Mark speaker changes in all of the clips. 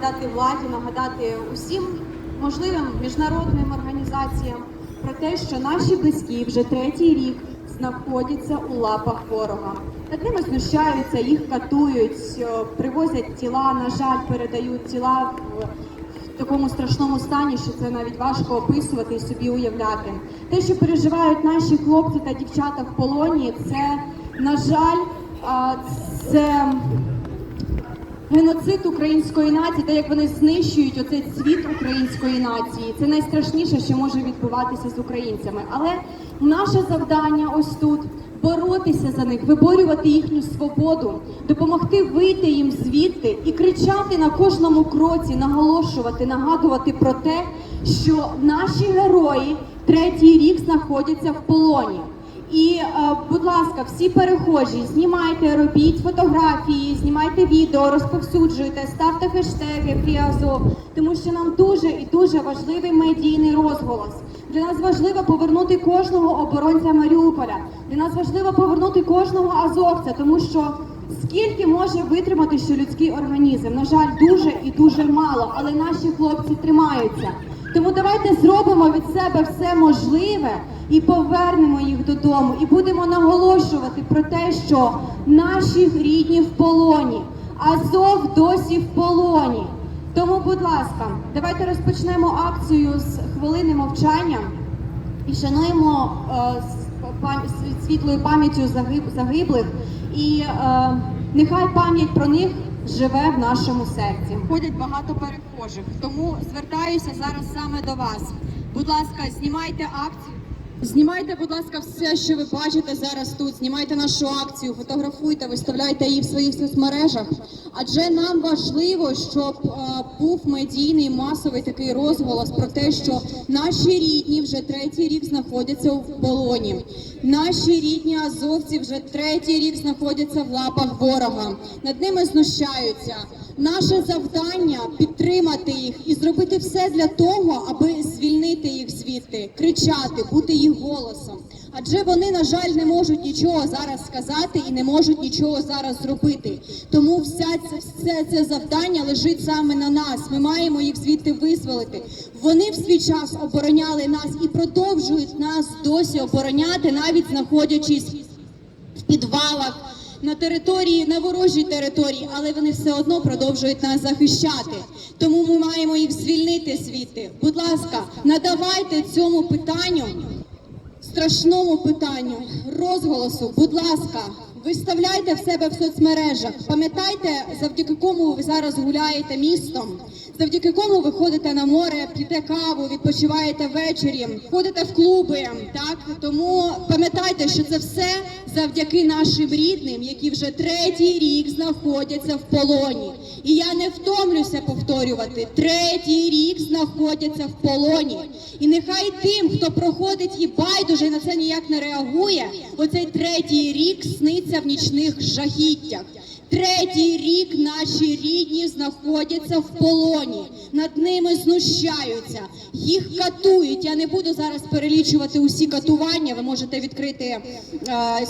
Speaker 1: нагадати владі, нагадати усім можливим міжнародним організаціям про те, що наші близькі вже третій рік знаходяться у лапах ворога. Над ними знущаються, їх катують, е, привозять тіла, на жаль, передають тіла в в такому страшному стані, що це навіть важко описувати і собі уявляти. Те, що переживають наші хлопці та дівчата в полоні, це, на жаль, це геноцид української нації, те, як вони знищують оцей цвіт української нації. Це найстрашніше, що може відбуватися з українцями. Але наше завдання ось тут боротися за них, виборювати їхню свободу, допомогти вийти їм звідти і кричати на кожному кроці, наголошувати, нагадувати про те, що наші герої третій рік знаходяться в полоні. І, е, будь ласка, всі перехожі, знімайте, робіть фотографії, знімайте відео, розповсюджуйте, ставте хештеги «Фріазов», тому що нам дуже і дуже важливий медійний розголос. Для нас важливо повернути кожного оборонця Маріуполя. Для нас важливо повернути кожного азовця, тому що скільки може витримати ще людський організм? На жаль, дуже і дуже мало, але наші хлопці тримаються. Тому давайте зробимо від себе все можливе і повернемо їх додому, і будемо наголошувати про те, що наші рідні в полоні, Азов досі в полоні. Тому, будь ласка, давайте розпочнемо акцію з хвилини мовчання і шануємо е, світлою пам'яттю загиб- загиблих. І е, нехай пам'ять про них живе в нашому серці. Ходять багато перехожих, тому звертаюся зараз саме до вас. Будь ласка, знімайте акцію. Знімайте, будь ласка, все, що ви бачите зараз тут. Знімайте нашу акцію, фотографуйте, виставляйте її в своїх соцмережах. Адже нам важливо, щоб е, був медійний масовий такий розголос про те, що наші рідні вже третій рік знаходяться в полоні. Наші рідні азовці вже третій рік знаходяться в лапах ворога. Над ними знущаються. Наше завдання підтримати їх і зробити все для того, аби звільнити їх звідти, кричати, бути їх голосом. Адже вони, на жаль, не можуть нічого зараз сказати і не можуть нічого зараз зробити. Тому вся це все це завдання лежить саме на нас. Ми маємо їх звідти визволити. Вони в свій час обороняли нас і продовжують нас досі обороняти, навіть знаходячись в підвалах. На території, на ворожій території, але вони все одно продовжують нас захищати. Тому ми маємо їх звільнити звідти. Будь ласка, надавайте цьому питанню, страшному питанню, розголосу. Будь ласка, виставляйте в себе в соцмережах. Пам'ятайте, завдяки кому ви зараз гуляєте містом, завдяки кому ви ходите на море, п'єте каву, відпочиваєте ввечері, ходите в клуби. Так тому пам'ятайте, що це все завдяки нашим рідним, які вже третій рік знаходяться в полоні. І я не втомлюся повторювати: третій рік знаходяться в полоні. І нехай тим, хто проходить і байдуже на це ніяк не реагує, оцей третій рік сниться в нічних жахіттях. Третій рік наші рідні знаходяться в полоні, над ними знущаються, їх катують. Я не буду зараз перелічувати усі катування. Ви можете відкрити е,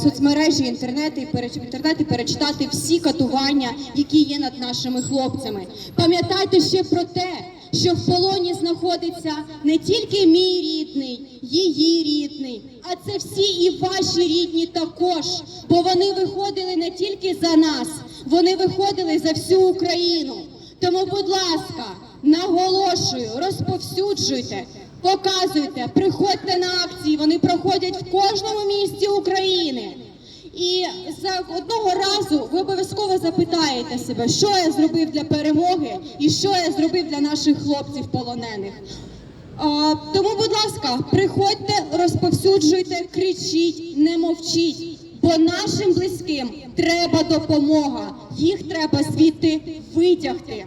Speaker 1: соцмережі, інтернет і інтернет і перечитати всі катування, які є над нашими хлопцями. Пам'ятайте ще про те, що в полоні знаходиться не тільки мій рідний, її рідний, а це всі і ваші рідні також. Бо вони виходили не тільки за нас, вони виходили за всю Україну. Тому, будь ласка, наголошую, розповсюджуйте, показуйте, приходьте на акції. Вони проходять в кожному місті України. І за одного разу ви обов'язково запитаєте себе, що я зробив для перемоги і що я зробив для наших хлопців полонених. А, тому, будь ласка, приходьте, розповсюджуйте, кричіть, не мовчіть, бо нашим близьким треба допомога. Їх треба звідти витягти.